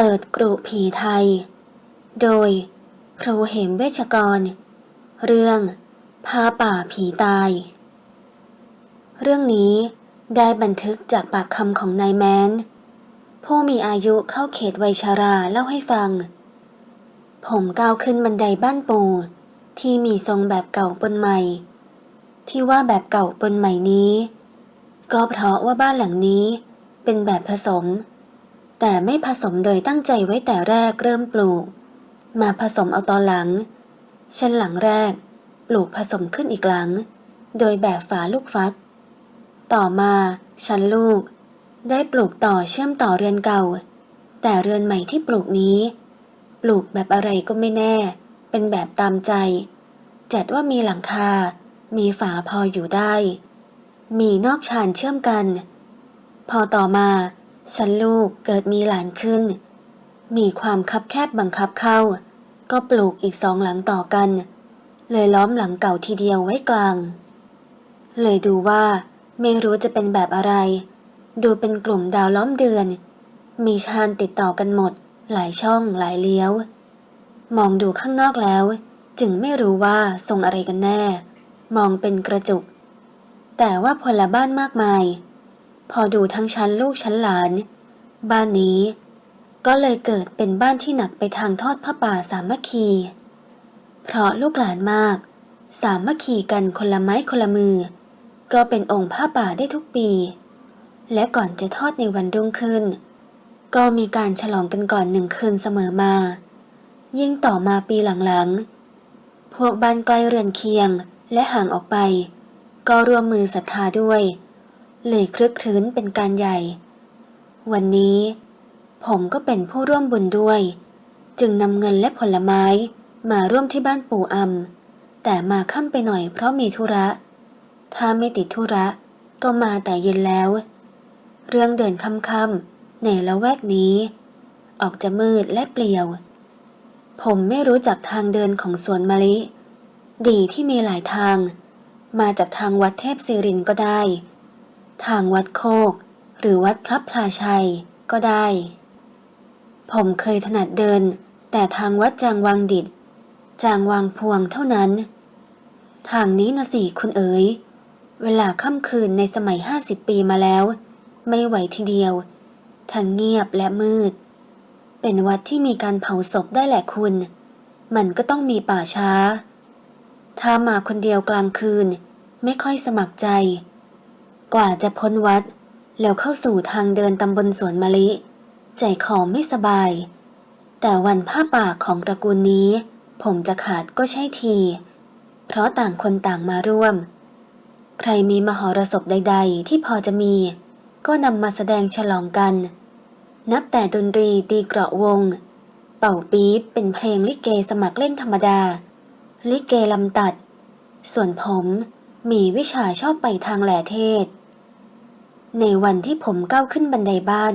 เปิดกรุผีไทย โดย ครูเหมเวชกร เรื่องพาป่าผีตาย เรื่องนี้ได้บันทึกจากปากคำของนายแมน ผู้มีอายุเข้าเขตวัยชาราเล่าให้ฟัง ผมก้าวขึ้นบันไดบ้านปู่ที่มีทรงแบบเก่าปนใหม่ ที่ว่าแบบเก่าปนใหม่นี้ ก็เพราะว่าบ้านหลังนี้เป็นแบบผสม แต่ไม่ผสมโดยตั้งใจไว้แต่แรกเริ่มปลูก มาผสมเอาตอนหลังเช่นหลังแรก ปลูกผสมขึ้นอีกหลัง โดยแบบฝาลูกฟัก ต่อมาชั้นลูก ได้ปลูกต่อเชื่อมต่อเรือนเก่า แต่เรือนใหม่ที่ปลูกนี้ ปลูกแบบอะไรก็ไม่แน่ เป็นแบบตามใจ จัดว่ามีหลังคา มีฝาพออยู่ได้ มีนอกชานเชื่อมกัน พอต่อมา ชั้นลูกเกิดมีหลานขึ้น มีความคับแคบบังคับเข้า ก็ปลูกอีกสองหลังต่อกัน เลยล้อมหลังเก่าทีเดียวไว้กลาง เลยดูว่าไม่รู้จะเป็นแบบอะไร ดูเป็นกลุ่มดาวล้อมเดือน มีชานติดต่อกันหมด หลายช่องหลายเลี้ยว มองดูข้างนอกแล้ว จึงไม่รู้ว่าทรงอะไรกันแน่ มองเป็นกระจุก แต่ว่าพลบ้านมากมาย พอดูทั้งชั้นลูกชั้นหลาน บ้านนี้ ก็เลยเกิดเป็นบ้านที่หนักไปทางทอดผ้าป่าสามัคคี เพราะลูกหลานมาก สามัคคีกันคนละไม้คนละมือ ก็เป็นองค์ผ้าป่าได้ทุกปี และก่อนจะทอดในวันรุ่งขึ้น ก็มีการฉลองกันก่อนหนึ่งคืนเสมอมา ยิ่งต่อมาปีหลังๆ พวกบ้านใกล้เรือนเคียงและห่างออกไป ก็ร่วมมือศรัทธาด้วย เลยคลึกครื้นเป็นการใหญ่ วันนี้ ผมก็เป็นผู้ร่วมบุญด้วย จึงนำเงินและผลไม้มาร่วมที่บ้านปู่อำแต่มาค่ำไปหน่อยเพราะมีธุระ ถ้าไม่ติดธุระก็มาแต่เย็นแล้ว เรื่องเดินค่ำๆในละแวกนี้ ออกจะมืดและเปลี่ยว ผมไม่รู้จักทางเดินของสวนมะลิ ดีที่มีหลายทาง มาจากทางวัดเทพศิรินก็ได้ ทางวัดโคก หรือวัดพระพลาชัยก็ได้ ผมเคยถนัดเดิน แต่ทางวัดจางวังดิด จางวางพวงเท่านั้น ทางนี้นะสิคุณเอ๋ย เวลาค่ำคืนในสมัยห้าสิบปีมาแล้ว ไม่ไหวทีเดียวทั้งเงียบและมืด เป็นวัดที่มีการเผาศพได้แหละคุณ มันก็ต้องมีป่าช้า ถ้ามาคนเดียวกลางคืนไม่ค่อยสมัครใจ กว่าจะพ้นวัด แล้วเข้าสู่ทางเดินตำบลสวนมะลิ ใจคอไม่สบาย แต่วันผ้าป่าของตระกูลนี้ ผมจะขาดก็ใช่ที เพราะต่างคนต่างมาร่วม ใครมีมหรสพใด ๆ ที่พอจะมี ก็นำมาแสดงฉลองกัน นับแต่ดนตรีตีเกราะวง เป่าปี๊บเป็นเพลงลิเกสมัครเล่นธรรมดา ลิเกลำตัด ส่วนผมมีวิชาชอบไปทางแหล่เทศ ในวันที่ผมก้าวขึ้นบันไดบ้าน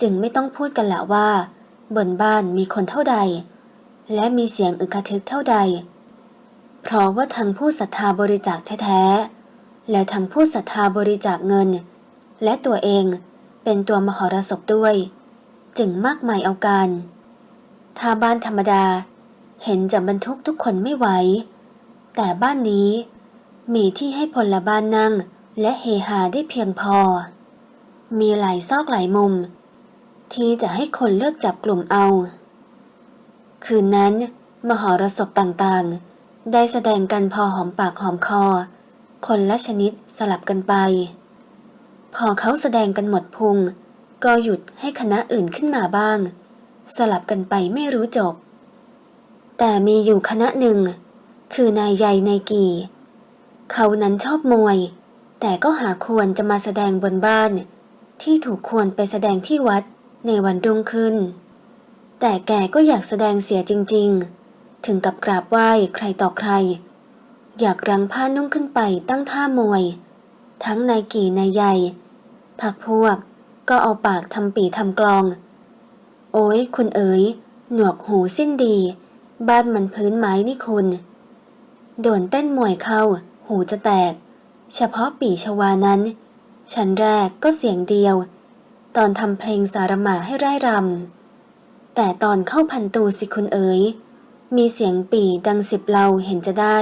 จึงไม่ต้องพูดกันละว่า บนบ้านมีคนเท่าใด และมีเสียงอึกระทึกเท่าใด เพราะว่าทั้งผู้ศรัทธาบริจาคแท้ๆ และทั้งผู้ศรัทธาบริจาคเงิน และตัวเองเป็นตัวมหรสพด้วย จึงมากมายเอาการถ้าบ้านธรรมดา เห็นจะบรรทุกทุกคนไม่ไหว แต่บ้านนี้มีที่ให้พลบ้านนั่ง และเฮฮาได้เพียงพอ มีหลายซอกหลายมุม ที่จะให้คนเลือกจับกลุ่มเอา คืนนั้น มหรสพต่างๆ ได้แสดงกันพอหอมปากหอมคอ คนละชนิดสลับกันไป พอเขาแสดงกันหมดพุง ก็หยุดให้คณะอื่นขึ้นมาบ้าง สลับกันไปไม่รู้จบ แต่มีอยู่คณะหนึ่ง คือนายใหญ่นายกีเขานั้นชอบมวย แต่ก็หาควรจะมาแสดงบนบ้าน ที่ถูกควรไปแสดงที่วัดในวันรุ่งขึ้น แต่แกก็อยากแสดงเสียจริง ๆ ถึงกับกราบไหว้ใครต่อใคร อยากรังผ้านุ่งขึ้นไปตั้งท่ามวย ทั้งนายกี่นายใหญ่พักพวกก็เอาปากทำปีทำกลอง โอ้ยคุณเอ๋ย หนวกหูสิ้นดี บ้านมันพื้นไม้นี่คุณ โดนเต้นมวยเข้า หูจะแตก เฉพาะปีชวานั้น ชั้นแรกก็เสียงเดียว ตอนทำเพลงสารมาให้ไร่รำแต่ตอนเข้าพันตูสิคุณเอ๋ย มีเสียงปีดังสิบเราเห็นจะได้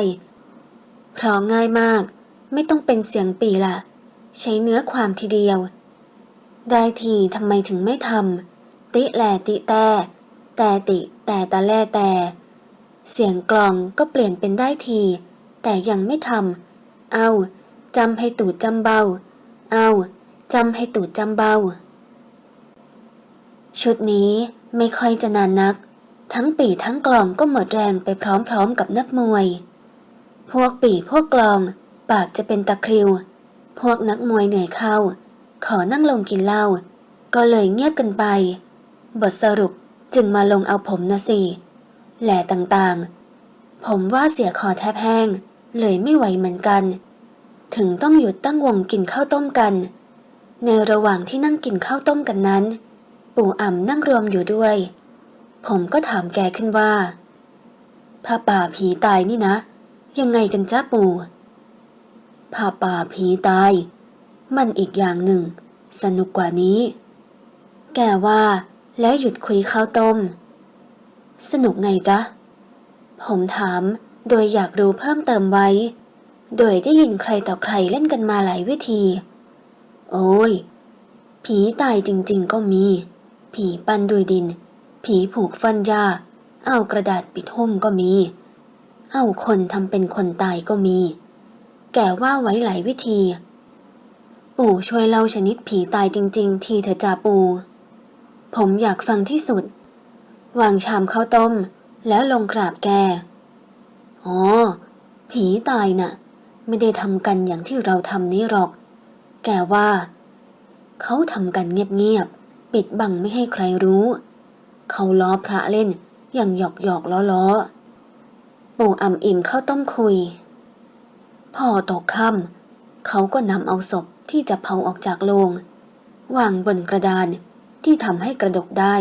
เพราะง่ายมาก ไม่ต้องเป็นเสียงปีล่ะ ใช้เนื้อความทีเดียว ได้ทีทำไมถึงไม่ทำติแลติแต่แต่ติแต่ตะแลแต่เสียงกลองก็เปลี่ยนเป็นได้ที แต่ยังไม่ทำ เอา จำให้ตูดจำเบา เอาจำให้ตูดจำเบา ชุดนี้ไม่ค่อยจะนานนัก ทั้งปีทั้งกลองก็หมดแรงไปพร้อมๆกับนักมวย พวกปีพวกกลอง ปากจะเป็นตะคริว พวกนักมวยเหนื่อยเข้า ขอนั่งลงกินเหล้าก็เลยเงียบกันไป บทสรุปจึงมาลงเอาผมนะสิแหล่ต่างๆ ผมว่าเสียคอแทบแห้ง เลยไม่ไหวเหมือนกัน ถึงต้องหยุดตั้งวงกินข้าวต้มกัน ในระหว่างที่นั่งกินข้าวต้มกันนั้น ปู่อ่ำนั่งรวมอยู่ด้วย ผมก็ถามแกขึ้นว่าผ้าป่าผีตายนี่นะ ยังไงกันจ้าปู่ผ้าป่าผีตาย มันอีกอย่างหนึ่ง สนุกกว่านี้ แกว่า แล้วหยุดคุยข้าวต้ม สนุกไงจ๊ะ ผมถามโดยอยากรู้เพิ่มเติมไว้ โดยได้ยินใครต่อใครเล่นกันมาหลายวิธี โอ้ย ผีตายจริงๆก็มี ผีปั้นด้วยดิน ผีผูกฟันยา เอากระดาษปิดหุ้มก็มี เอาคนทำเป็นคนตายก็มี แกว่าไว้หลายวิธี ปู่ช่วยเล่าชนิดผีตายจริง ๆ ทีเถอะจ่าปู่ผมอยากฟังที่สุด วางชามข้าวต้ม แล้วลงกราบแก อ๋อ ผีตายน่ะ ไม่ได้ทำกันอย่างที่เราทำนี้หรอก แกว่า เขาทำกันเงียบๆ ปิดบังไม่ให้ใครรู้ เขาล้อพระเล่นอย่างหยอกหยอกล้อล้อๆปู่อ่ำอิ่มเข้าต้มคุย พอตกค่ำเขาก็นำเอาศพที่จะเผาออกจากโลง วางบนกระดานที่ทำให้กระดกได้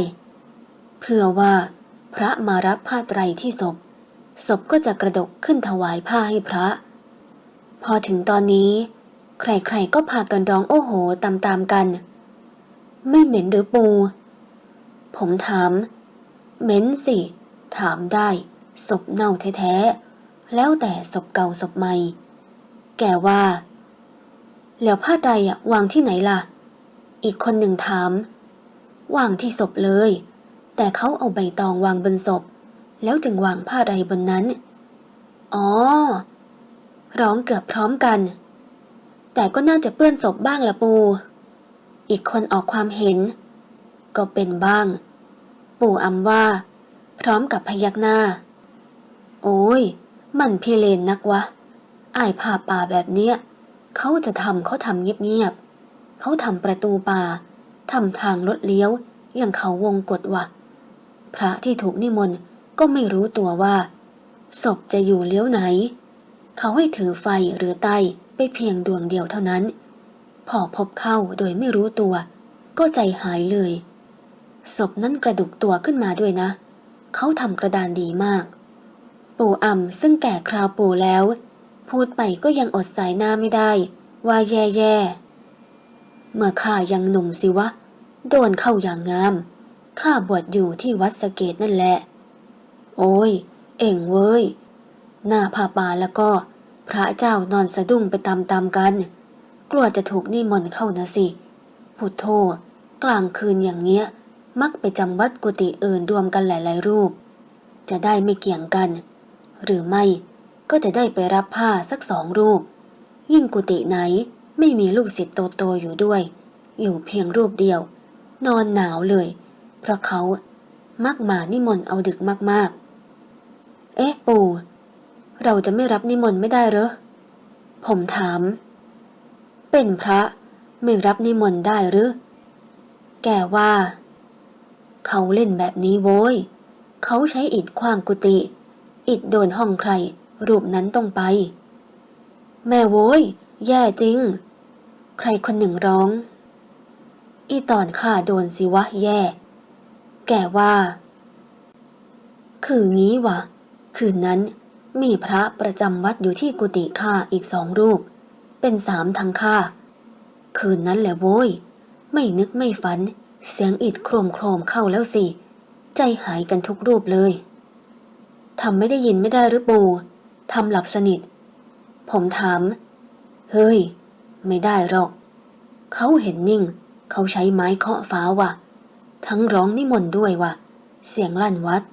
เพื่อว่า พระมารับผ้าไตรที่ศพ ศพก็จะกระดกขึ้นถวายผ้าให้พระ พอถึงตอนนี้ ใครๆก็พากันร้องโอ้โหตามๆกัน ไม่เหม็นหรือปู ผมถาม เหม็นสิ ถามได้ศพเน่าแท้ๆ แล้วแต่ศพเก่าศพใหม่ แกว่า แล้วผ้าไตรอะวางที่ไหนล่ะ อีกคนหนึ่งถาม วางที่ศพเลย แต่เขาเอาใบตองวางบนศพ แล้วจึงวางผ้าไรบนนั้น อ๋อ ร้องเกือบพร้อมกัน แต่ก็น่าจะเปื้อนศพบ้างละปู อีกคนออกความเห็น ก็เป็นบ้าง ปู่อำว่า พร้อมกับพยักหน้า โอ้ย มันพิเลนนักวะอายผ่าป่าแบบเนี้ยเขาจะทำเขาทำเงียบๆเขาทำประตูป่าทำทางรถเลี้ยวอย่างเขาวงกฏวะพระที่ถูกนิมนต์ก็ไม่รู้ตัวว่าศพจะอยู่เลี้ยวไหน เขาให้ถือไฟหรือไตไปเพียงดวงเดียวเท่านั้น พอพบเข้าโดยไม่รู้ตัว ก็ใจหายเลย ศพนั้นกระดุกตัวขึ้นมาด้วยนะ เขาทำกระดานดีมาก ปู่อ่ำซึ่งแก่คราวปู่แล้ว พูดไปก็ยังอดสายหน้าไม่ได้ ว่าแย่ๆเมื่อข้ายังหนุ่มสิวะ โดนเข้าอย่างงาม ข้าบวชอยู่ที่วัดสะเกตนั่นแหละ โอ้ย เอ่งเว้ย หน้าผาป่าแล้วก็ พระเจ้านอนสะดุ้งไปตามๆกัน กลัวจะถูกนิมนต์เข้านะสิพุทโธกลางคืนอย่างเนี้ย มักไปจำวัดกุฏิอื่นรวมกันหลายๆรูป จะได้ไม่เกี่ยงกัน หรือไม่ก็จะได้ไปรับผ้าสักสองรูป ยิ่งกุฏิไหนไม่มีลูกศิษย์โตๆอยู่ด้วย อยู่เพียงรูปเดียว นอนหนาวเลย เพราะเขามักมานิมนต์เอาดึกมากๆ เอ๊ะปู่ เราจะไม่รับนิมนต์ไม่ได้เหรอ ผมถาม เป็นพระไม่รับนิมนต์ได้หรือ แกว่า เขาเล่นแบบนี้โว้ย เขาใช้อิฐขว้างกุฏิ อิฐโดนห้องใคร รูปนั้นต้องไป แม่โว้ย แย่จริง ใครคนหนึ่งร้อง อีตอนข้าโดนสิวะแย่ แกว่า คืองี้วะ คืนนั้น มีพระประจำวัดอยู่ที่กุฏิข้าอีกสองรูป เป็นสามทั้งข้าคืนนั้นแหละโว้ย ไม่นึกไม่ฝัน เสียงอิดโครมโครมเข้าแล้วสิ ใจหายกันทุกรูปเลยทำไม่ได้ยินไม่ได้หรือปู่ทำหลับสนิท ผมถาม เฮ้ย ไม่ได้หรอก เขาเห็นนิ่ง เขาใช้ไม้เคาะฟ้าว่ะ ทั้งร้องนิมนต์ด้วยว่ะ เสียงลั่นวัด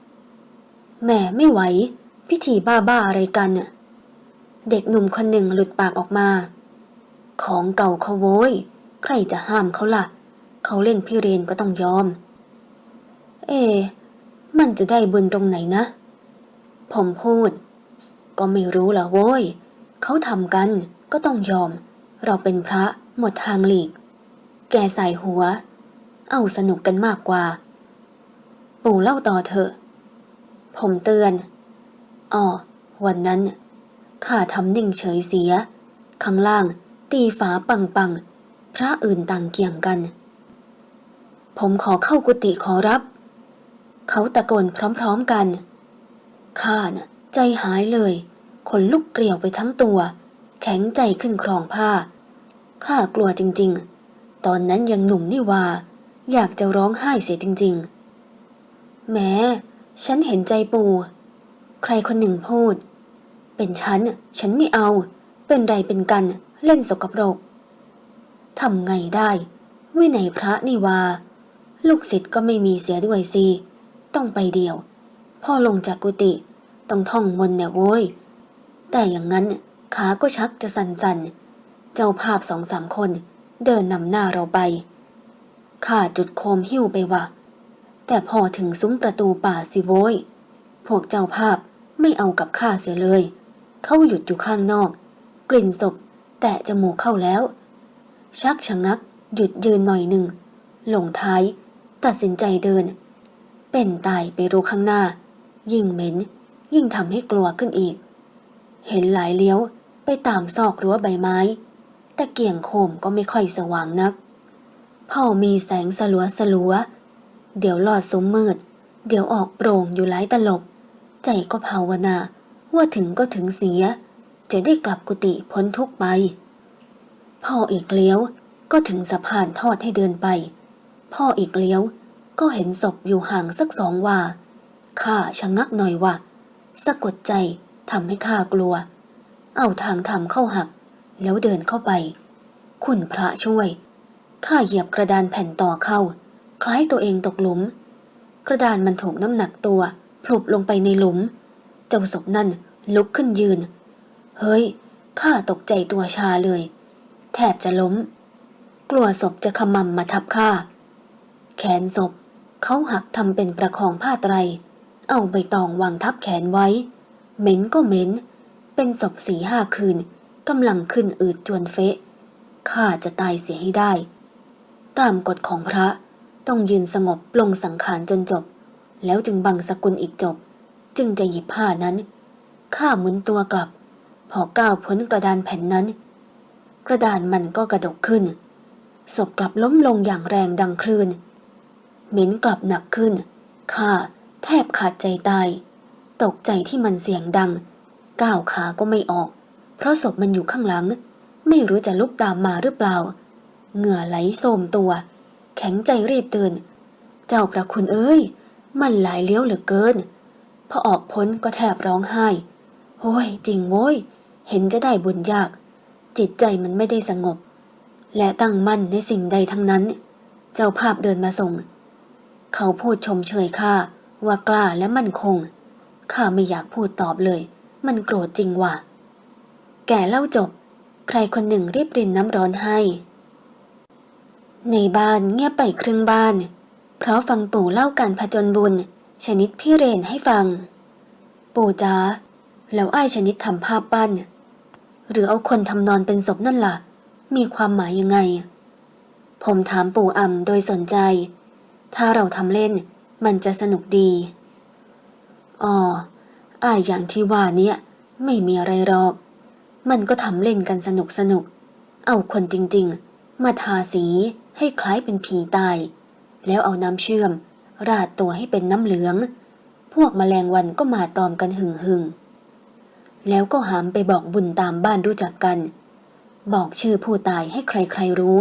แม่ไม่ไหว พิธีบ้าๆอะไรกันน่ะ เด็กหนุ่มคนหนึ่งหลุดปากออกมา ของเก่าเขาโว้ย ใครจะห้ามเขาล่ะ เขาเล่นพี่เรนก็ต้องยอม เอ มันจะได้บุญตรงไหนนะ ผมพูด ก็ไม่รู้ละโว้ย เขาทำกันก็ต้องยอม เราเป็นพระหมดทางหลีก แกใส่หัว เอาสนุกกันมากกว่า ปู่เล่าต่อเถอะ ผมเตือน อ๋อวันนั้นข้าทำนิ่งเฉยเสีย ข้างล่างตีฝาปังปังๆพระอื่นต่างเกี่ยงกัน ผมขอเข้ากุฏิขอรับ เขาตะโกนพร้อมๆกันข้าน่ะ ใจหายเลยขนลุกเกลียวไปทั้งตัว แข็งใจขึ้นครองผ้าข้ากลัวจริง ๆ ตอนนั้นยังหนุ่มนี่ว่า อยากจะร้องไห้เสียจริง ๆ แม้ ฉันเห็นใจปู่ ใครคนหนึ่งพูด เป็นฉัน ฉันไม่เอา เป็นไรเป็นกัน เล่นสกปรกทำไงได้ วินัยพระนี่ว่าลูกศิษย์ก็ไม่มีเสียด้วยสิ ต้องไปเดียว พ่อลงจากกุฏิต้องท่องมนต์เนี่ยโว้ย แต่อย่างนั้นขาก็ชักจะสั่นๆ เจ้าภาพสองสามคนเดินนำหน้าเราไป ข้าจุดโคมหิ้วไปว่ะแต่พอถึงซุ้มประตูป่าสิโว้ย พวกเจ้าภาพ ไม่เอากับข้าเสียเลย เขาหยุดอยู่ข้างนอก กลิ่นศพ แตะจมูกเข้าแล้ว ชักชะงัก หยุดยืนหน่อยหนึ่งหลงท้าย ตัดสินใจเดิน เป็นตายไปรู้ข้างหน้า ยิ่งเหม็น ยิ่งทำให้กลัวขึ้นอีก เห็นหลายเลี้ยวไปตามซอกรั้วใบไม้ แต่เกี่ยงโคมก็ไม่ค่อยสว่างนักพ่อมีแสงสลัวสลัว เดี๋ยวหลอดซุ้มมืด เดี๋ยวออกโปร่งอยู่หลายตลบ ใจก็ภาวนา ว่าถึงก็ถึงเสีย จะได้กลับกุฏิพ้นทุกไป พ่ออีกเลี้ยวก็ถึงสะพานทอดให้เดินไป พ่ออีกเลี้ยวก็เห็นศพอยู่ห่างสักสองว่าข้าชะงักหน่อยว่าสะกดใจทำให้ข้ากลัว เอาทางทำเข้าหัก แล้วเดินเข้าไป คุณพระช่วยข้าเหยียบกระดานแผ่นต่อเข้า คล้ายตัวเองตกหลุม กระดานมันถูกน้ำหนักตัว พลุบลงไปในหลุม เจ้าศพนั่นลุกขึ้นยืน เฮ้ย ข้าตกใจตัวชาเลย แทบจะล้ม กลัวศพจะขมำมาทับข้า แขนศพเขาหักทำเป็นประคองผ้าไตร เอาใบตองวางทับแขนไว้ เหม็นก็เหม็น เป็นศพสีห้าคืนกำลังขึ้นอืดจวนเฟะ ข้าจะตายเสียให้ได้ ตามกฎของพระต้องยืนสงบปลงสังขารจนจบ แล้วจึงบังสกุลอีกจบ จึงจะหยิบผ้านั้น ข้าหมุนตัวกลับ พอก้าวพ้นกระดานแผ่นนั้น กระดานมันก็กระดกขึ้น ศพกลับล้มลงอย่างแรงดังคลื่น เหม็นกลับหนักขึ้น ข้าแทบขาดใจตาย ตกใจที่มันเสียงดัง ก้าวขาก็ไม่ออก เพราะศพมันอยู่ข้างหลัง ไม่รู้จะลุกตามมาหรือเปล่า เหงื่อไหลโสมตัว แข็งใจรีบเดินเจ้าพระคุณเอ้ย มันหลายเลี้ยวเหลือเกิน พอออกพ้นก็แทบร้องไห้ โอ้ย จริงโว้ย เห็นจะได้บุญยาก จิตใจมันไม่ได้สงบ และตั้งมั่นในสิ่งใดทั้งนั้น เจ้าภาพเดินมาส่ง เขาพูดชมเชยข้าว่ากล้าและมั่นคง ข้าไม่อยากพูดตอบเลย มันโกรธจริงว่ะ แก่เล่าจบ ใครคนหนึ่งรีบรินน้ำร้อนให้ ในบ้านเงียบไปครึ่งบ้าน เพราะฟังปู่เล่าการผจญบุญ ชนิดพี่เรนให้ฟัง ปู่จ้าแล้วไอ้ชนิดทำภาพปั้น หรือเอาคนทำนอนเป็นศพนั่นล่ะ มีความหมายยังไง ผมถามปู่อ่ำโดยสนใจ ถ้าเราทำเล่นมันจะสนุกดีอ๋อไอ้อย่างที่ว่าเนี่ยไม่มีอะไรหรอก มันก็ทำเล่นกันสนุกสนุก เอาคนจริง ๆ มาทาสีให้คล้ายเป็นผีตาย แล้วเอาน้ำเชื่อม ราดตัวให้เป็นน้ำเหลือง พวกแมลงวันก็มาตอมกันหึงหึงแล้วก็หามไปบอกบุญตามบ้านรู้จักกัน บอกชื่อผู้ตายให้ใครๆรู้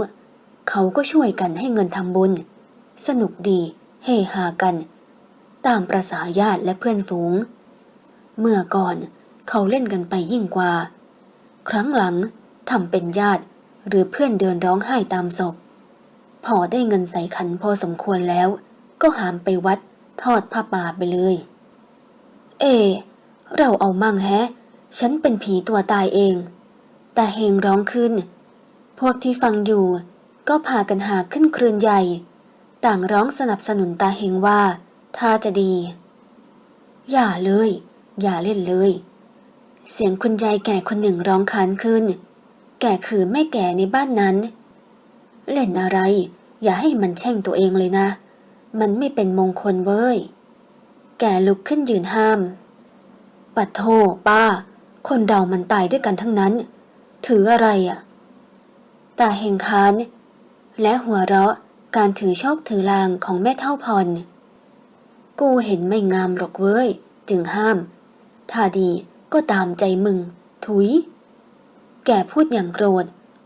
เขาก็ช่วยกันให้เงินทำบุญ สนุกดี เฮฮากัน ตามประษาญาติและเพื่อนฝูง เมื่อก่อนเขาเล่นกันไปยิ่งกว่า ครั้งหลังทำเป็นญาติหรือเพื่อนเดินร้องไห้ตามศพ พอได้เงินใส่ขันพอสมควรแล้ว ก็หามไปวัดทอดผ้าป่าไปเลย เอ เราเอามั่งแฮะ ฉันเป็นผีตัวตายเอง แต่เฮงร้องขึ้น พวกที่ฟังอยู่ ก็พากันหาขึ้นครืนใหญ่ ต่างร้องสนับสนุนตาเฮงว่าถ้าจะดี อย่าเลย อย่าเล่นเลย เสียงคุณยายแก่คนหนึ่งร้องคานขึ้น แก่คือแม่แก่ในบ้านนั้น เล่นอะไร อย่าให้มันแช่งตัวเองเลยนะ มันไม่เป็นมงคลเว้ย แกลุกขึ้นยืนห้าม ปัดโทป้า คนเรามันตายด้วยกันทั้งนั้น ถืออะไรอะ่ะ ตาเฮงคาน และหัวเราะการถือโชคถือลางของแม่เท่าพร กูเห็นไม่งามหรอกเว้ย จึงห้าม ถ้าดีก็ตามใจมึง ถุย แกพูดอย่างโกรธ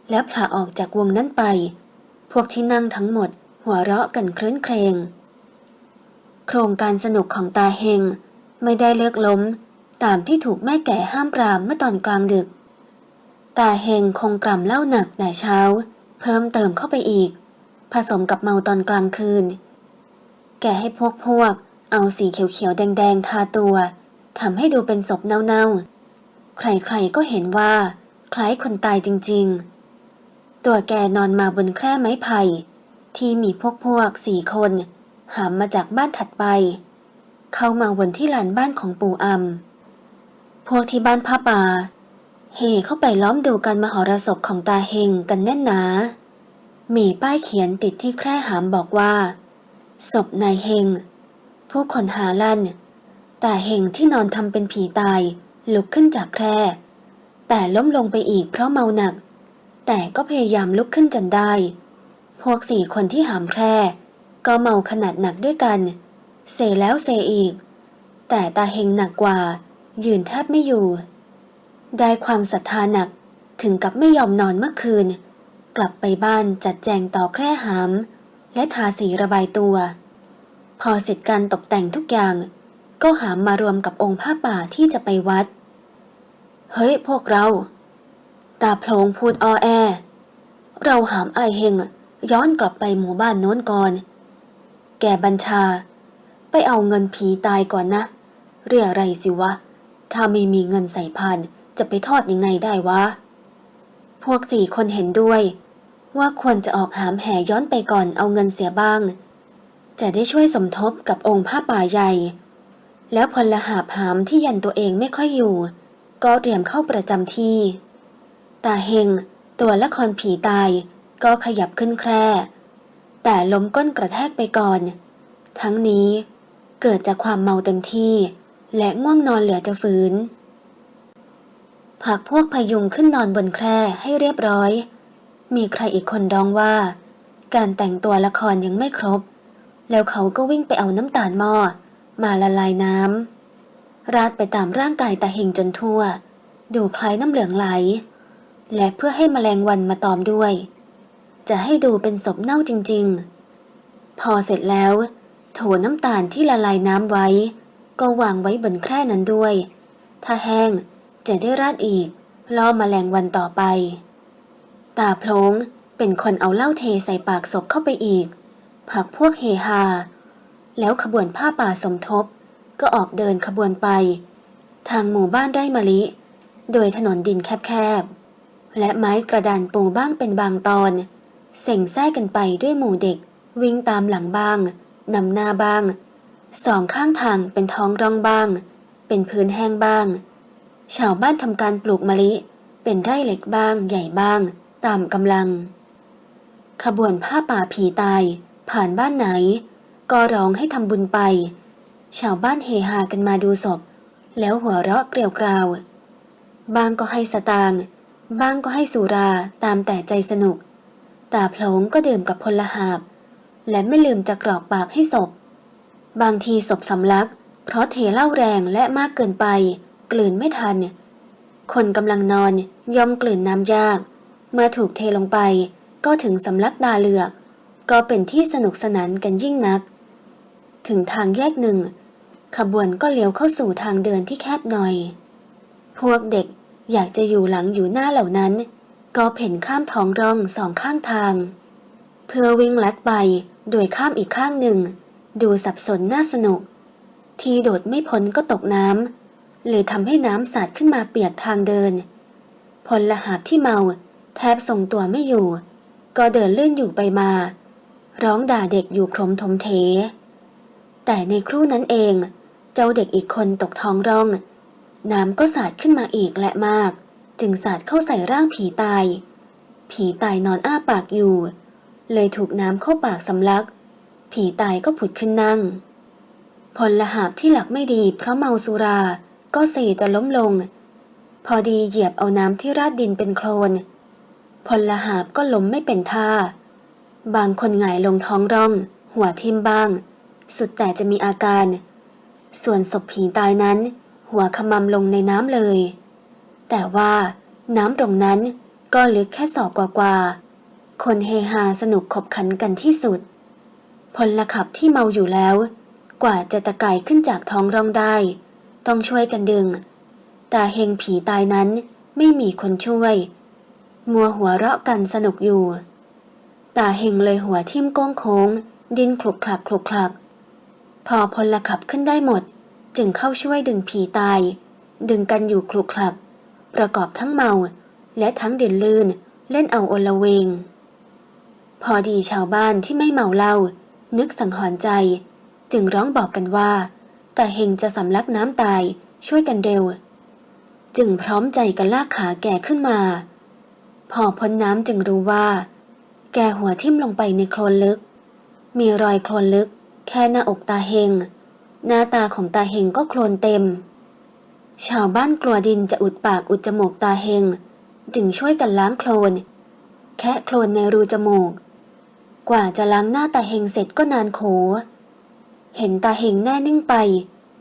และผละออกจากวงนั้นไป พวกที่นั่งทั้งหมดหัวเราะกันเครื้นเครง โครงการสนุกของตาเฮงไม่ได้เลิกล้ม ตามที่ถูกแม่แก่ห้ามปรามเมื่อตอนกลางดึก ตาเฮงคงกล่ำเหล้าหนักแต่เช้า เพิ่มเติมเข้าไปอีก ผสมกับเมาตอนกลางคืน แกให้พวกพวก เอาสีเขียวๆแดงๆทาตัวทำให้ดูเป็นศพเน่าๆ ใครๆก็เห็นว่า คล้ายคนตายจริงๆ ตัวแกนอนมาบนแคร่ไม้ไผ่ที่มีพวกพวกสี่คนหามมาจากบ้านถัดไป เข้ามาวนที่ลานบ้านของปู่อำพวกที่บ้านผ้าป่าเฮเข้าไปล้อมดูการมหรสพของตาเฮงกันแน่นหนา มีป้ายเขียนติดที่แคร่หามบอกว่า ศพนายเฮง ผู้คนหาลั่นแต่เฮงที่นอนทำเป็นผีตายลุกขึ้นจากแคร่แต่ล้มลงไปอีกเพราะเมาหนัก แต่ก็พยายามลุกขึ้นจนได้ พวกสี่คนที่หามแคร่ก็เมาขนาดหนักด้วยกัน เซแล้วเซอีก แต่ตาเฮงหนักกว่า ยืนแทบไม่อยู่ ได้ความศรัทธาหนักถึงกับไม่ยอมนอนเมื่อคืน กลับไปบ้านจัดแจงต่อแคร่หาม และทาสีระบายตัว พอเสร็จการตกแต่งทุกอย่าง ก็หามมารวมกับองค์ผ้าป่าที่จะไปวัด เฮ้ยพวกเรา ตาโพลงพูดออแอ เราหามไอเฮงย้อนกลับไปหมู่บ้านโน้นก่อน แกบัญชา ไปเอาเงินผีตายก่อนนะ เรียอะไรสิวะ ถ้าไม่มีเงินใส่พานจะไปทอดยังไงได้วะ พวกสี่คนเห็นด้วย ว่าควรจะออกหามแห่ย้อนไปก่อนเอาเงินเสียบ้าง จะได้ช่วยสมทบกับองค์ผ้าป่าใหญ่ แล้วพลหาบหามที่ยันตัวเองไม่ค่อยอยู่ ก็เตรียมเข้าประจำที่ ตาเฮงตัวละครผีตายก็ขยับขึ้นแคร่ แต่ล้มก้นกระแทกไปก่อน ทั้งนี้เกิดจากความเมาเต็มที่ และง่วงนอนเหลือจะฝืนผักพวกพยุงขึ้นนอนบนแคร่ให้เรียบร้อย มีใครอีกคนร้องว่า การแต่งตัวละครยังไม่ครบ แล้วเขาก็วิ่งไปเอาน้ำตาลหม้อมาละลายน้ำราดไปตามร่างกายตาเฮงจนทั่ว ดูคล้ายน้ำเหลืองไหล และเพื่อให้มแมลงวันมาตอมด้วย จะให้ดูเป็นศพเน่าจริงๆ พอเสร็จแล้ว โถน้ำตาลที่ละลายน้ำไว้ ก็วางไว้บนแคร่นั้นด้วย ถ้าแห้งจะได้ราดอีกล่อมแมลงวันต่อไป ตาโพลงเป็นคนเอาเหล้าเทใส่ปากศพเข้าไปอีก ผักพวกเฮฮา แล้วขบวนผ้าป่าสมทบ ก็ออกเดินขบวนไป ทางหมู่บ้านได้มะลิ โดยถนนดินแคบๆ และไม้กระดานปูบ้างเป็นบางตอน เส่งแท้กันไปด้วยหมู่เด็ก วิ่งตามหลังบ้างนำหน้าบ้าง สองข้างทางเป็นท้องร่องบ้าง เป็นพื้นแห้งบ้าง ชาวบ้านทำการปลูกมะลิ เป็นไร่เล็กบ้าง ใหญ่บ้าง ตามกำลัง ขบวนผ้าป่าผีตาย ผ่านบ้านไหน ก็ร้องให้ทำบุญไป ชาวบ้านเฮฮากันมาดูศพ แล้วหัวเราะเกลียวกราว บางก็ให้สตางค์ บ้างก็ให้สุราตามแต่ใจสนุก ตาโพลงก็ดื่มกับพลหาบ และไม่ลืมจะกรอกปากให้ศพ บางทีศพสำลัก เพราะเทเหล้าแรงและมากเกินไป กลืนไม่ทัน คนกำลังนอนยอมกลืนน้ำยาก เมื่อถูกเทลงไปก็ถึงสำลักตาเลือก ก็เป็นที่สนุกสนานกันยิ่งนัก ถึงทางแยกหนึ่ง ขบวนก็เลี้ยวเข้าสู่ทางเดินที่แคบหน่อย พวกเด็ก อยากจะอยู่หลังอยู่หน้าเหล่านั้น ก็เพ่นข้ามท้องร่องสองข้างทาง เพื่อวิ่งลัดไปโดยข้ามอีกข้างหนึ่ง ดูสับสนน่าสนุก ทีโดดไม่พ้นก็ตกน้ำเลยทำให้น้ำสาดขึ้นมาเปียกทางเดิน พลละหาบที่เมาแทบทรงตัวไม่อยู่ ก็เดินเลื่อนอยู่ไปมา ร้องด่าเด็กอยู่ครมทมเท แต่ในครู่นั้นเอง เจ้าเด็กอีกคนตกท้องร่อง น้ำก็สาดขึ้นมาอีกและมาก จึงสาดเข้าใส่ร่างผีตาย ผีตายนอนอ้าปากอยู่ เลยถูกน้ำเข้าปากสำลัก ผีตายก็ผุดขึ้นนั่งพลละหาบที่หลักไม่ดีเพราะเมาสุรา ก็เสจะล้มลง พอดีเหยียบเอาน้ำที่ราดดินเป็นโคลนพลละหาบก็ล้มไม่เป็นท่า บางคนหงายลงท้องร่อง หัวทิ่มบ้าง สุดแต่จะมีอาการ ส่วนศพผีตายนั้น หัวขมำลงในน้ำเลย แต่ว่าน้ำตรงนั้นก็ลึกแค่ศอกกว่าๆ คนเฮฮาสนุกขบขันกันที่สุด พลขับที่เมาอยู่แล้ว กว่าจะตะไก่ขึ้นจากท้องร่องได้ ต้องช่วยกันดึง แตาเฮงผีตายนั้นไม่มีคนช่วย มัวหัวเราะกันสนุกอยู่ ตาเฮงเลยหัวทิ่มก้งโค้ง ดินคลุกคลักคลุกคลัก พอพลขับขึ้นได้หมด จึงเข้าช่วยดึงผีตาย ดึงกันอยู่คลุกคลัก ประกอบทั้งเมา และทั้งเดินลื่นเล่นเอาโอละเวง พอดีชาวบ้านที่ไม่เมาเหล้านึกสังหรณ์ใจ จึงร้องบอกกันว่า แต่เฮงจะสำลักน้ำตายช่วยกันเร็ว จึงพร้อมใจกันลากขาแก่ขึ้นมา พอพ้นน้ำจึงรู้ว่า แกหัวทิ่มลงไปในโคลนลึก มีรอยโคลนลึก แค่หน้าอกตาเฮง หน้าตาของตาเฮงก็โคลนเต็ม ชาวบ้านกลัวดินจะอุดปากอุดจมูกตาเฮง จึงช่วยกันล้างโคลน แค่โคลนในรูจมูก กว่าจะล้างหน้าตาเฮงเสร็จก็นานโข เห็นตาเฮงแน่นิ่งไป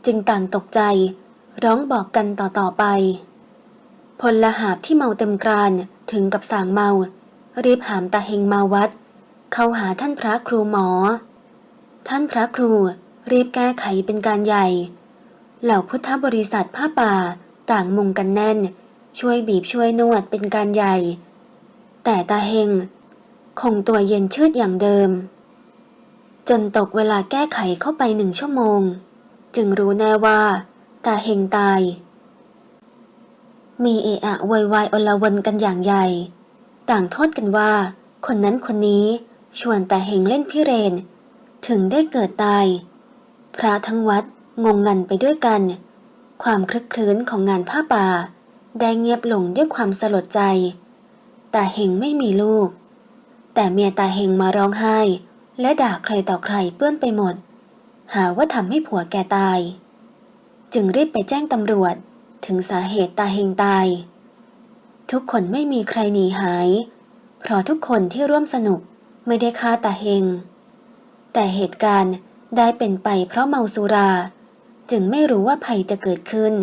จึงต่างตกใจ ร้องบอกกันต่อๆไป พลละหาบที่เมาเต็มกรานถึงกับสางเมา รีบหามตาเฮงมาวัด เข้าหาท่านพระครูหมอ ท่านพระครู รีบแก้ไขเป็นการใหญ่ เหล่าพุทธบริษัทผ้าป่าต่างมุงกันแน่น ช่วยบีบช่วยนวดเป็นการใหญ่ แต่ตาเฮงคงตัวเย็นชืดอย่างเดิม จนตกเวลาแก้ไขเข้าไปหนึ่งชั่วโมง จึงรู้แน่ว่า ตาเฮงตาย มีเอะอะโวยวายอลวนกันอย่างใหญ่ ต่างโทษกันว่า คนนั้นคนนี้ชวนตาเฮงเล่นพิเรน ถึงได้เกิดตาย พระทั้งวัดงงงันไปด้วยกัน ความคลึกคลื้นของงานผ้าป่า ได้เงียบลงด้วยความสลดใจ ตาเฮงไม่มีลูก แต่เมียตาเฮงมาร้องไห้ และด่าใครต่อใครเปื้อนไปหมด หาว่าทำให้ผัวแกตาย จึงรีบไปแจ้งตำรวจถึงสาเหตุตาเฮงตาย ทุกคนไม่มีใครหนีหาย เพราะทุกคนที่ร่วมสนุกไม่ได้ฆ่าตาเฮง แต่เหตุการณ์ ได้เป็นไปเพราะเมาสุรา จึงไม่รู้ว่าภัยจะเกิดขึ้น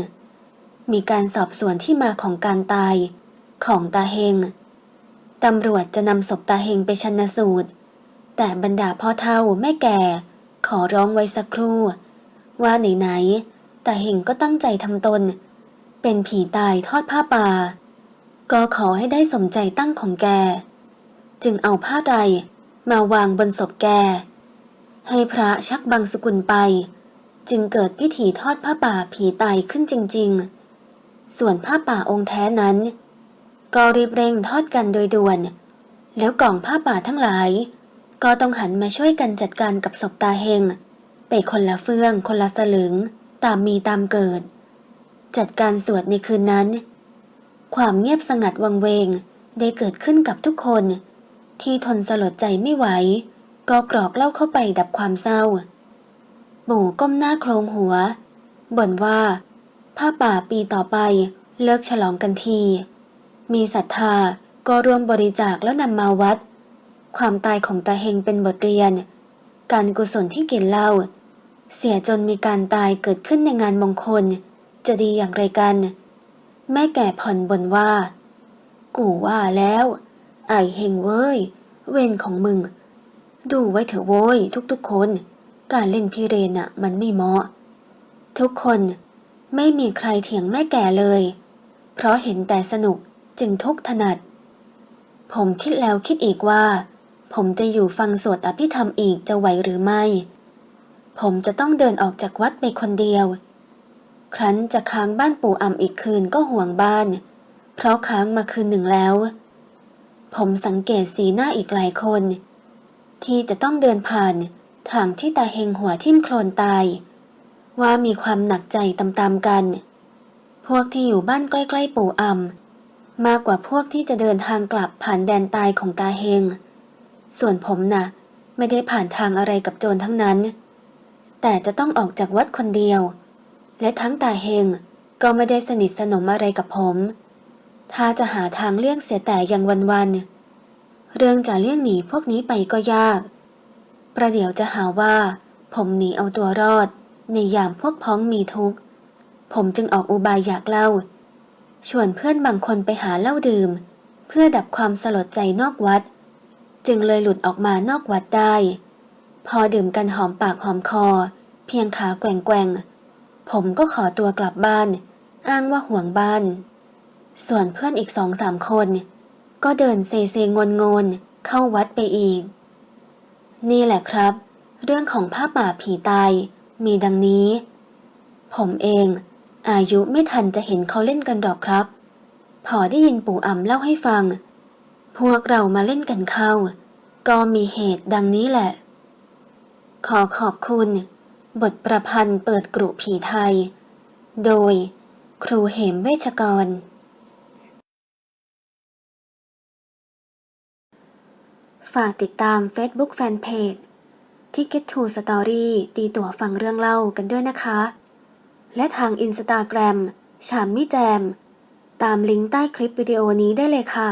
มีการสอบสวนที่มาของการตาย ของตาเฮงตำรวจจะนำศพตาเฮงไปชันสูตร แต่บรรดาพ่อเฒ่าแม่แก่ ขอร้องไว้สักครู่ ว่าไหนๆตาเฮงก็ตั้งใจทำตน เป็นผีตายทอดผ้าป่า ก็ขอให้ได้สมใจตั้งของแก จึงเอาผ้าใดมาวางบนศพแก ให้พระชักบังสกุลไป จึงเกิดพิธีทอดผ้าป่าผีตายขึ้นจริง ๆ ส่วนผ้าป่าองค์แท้นั้น ก็รีบเร่งทอดกันโดยด่วน แล้วกล่องผ้าป่าทั้งหลาย ก็ต้องหันมาช่วยกันจัดการกับศพตาเฮงไปคนละเฟื่องคนละสลึง ตามมีตามเกิด จัดการสวดในคืนนั้น ความเงียบสงัดวังเวงได้เกิดขึ้นกับทุกคน ที่ทนสลดใจไม่ไหว ก็กรอกเหล้าเข้าไปดับความเศร้า หมู่ก้มหน้าโครงหัว บ่นว่า ผ้าป่าปีต่อไปเลิกฉลองกันที มีศรัทธาก็รวมบริจาคแล้วนำมาวัด ความตายของตาเฮงเป็นบทเรียน การกุศลที่กินเหล้าเสียจนมีการตายเกิดขึ้นในงานมงคล จะดีอย่างไรกัน แม่แก่ผ่อนบ่นว่า กูว่าแล้ว ไอเฮงเว้ย เวรของมึง ดูไว้เถอะโว้ยทุกๆคน การเล่นพิเรนอะมันไม่เหมาะ ทุกคนไม่มีใครเถียงแม่แก่เลย เพราะเห็นแต่สนุกจึงทุกข์ถนัด ผมคิดแล้วคิดอีกว่า ผมจะอยู่ฟังสวดอภิธรรมอีกจะไหวหรือไม่ ผมจะต้องเดินออกจากวัดไปคนเดียว ครั้นจะค้างบ้านปู่อ่ำอีกคืนก็ห่วงบ้าน เพราะค้างมาคืนหนึ่งแล้ว ผมสังเกตสีหน้าอีกหลายคน ที่จะต้องเดินผ่านทางที่ตาเฮงหัวทิ่มโคลนตาย ว่ามีความหนักใจตามๆกัน พวกที่อยู่บ้านใกล้ๆปู่อ่ำมากกว่าพวกที่จะเดินทางกลับผ่านแดนตายของตาเฮง ส่วนผมนะ่ะ ไม่ได้ผ่านทางอะไรกับโจรทั้งนั้น แต่จะต้องออกจากวัดคนเดียว และทั้งตาเฮงก็ไม่ได้สนิทสนมอะไรกับผม ถ้าจะหาทางเลี่ยงเสียแต่อย่างวันๆ เรื่องจะเลี่ยงหนีพวกนี้ไปก็ยาก ประเดี๋ยวจะหาว่า ผมหนีเอาตัวรอด ในยามพวกพ้องมีทุกข์ ผมจึงออกอุบายอยากเล่า ชวนเพื่อนบางคนไปหาเหล้าดื่ม เพื่อดับความสลดใจนอกวัด จึงเลยหลุดออกมานอกวัดได้ พอดื่มกันหอมปากหอมคอ เพียงขาแกว่งแกว่งๆผมก็ขอตัวกลับบ้าน อ้างว่าห่วงบ้าน ส่วนเพื่อนอีกสองสามคน ก็เดินเซเซงนงนเข้าวัดไปอีก นี่แหละครับ เรื่องของผ้าป่าผีตาย มีดังนี้ ผมเอง อายุไม่ทันจะเห็นเขาเล่นกันดอกครับ พอได้ยินปู่อ่ำเล่าให้ฟัง พวกเรามาเล่นกันเข้า ก็มีเหตุดังนี้แหละ ขอขอบคุณ บทประพันธ์เปิดกรุผีไทย โดย ครูเหมเวชกร ฝากติดตาม Facebook Fanpage ที่ Get to Story ตีตั๋วฟังเรื่องเล่ากันด้วยนะคะ และทางอินสตาแกรมฉามมิแจม ตามลิงก์ใต้คลิปวิดีโอนี้ได้เลยค่ะ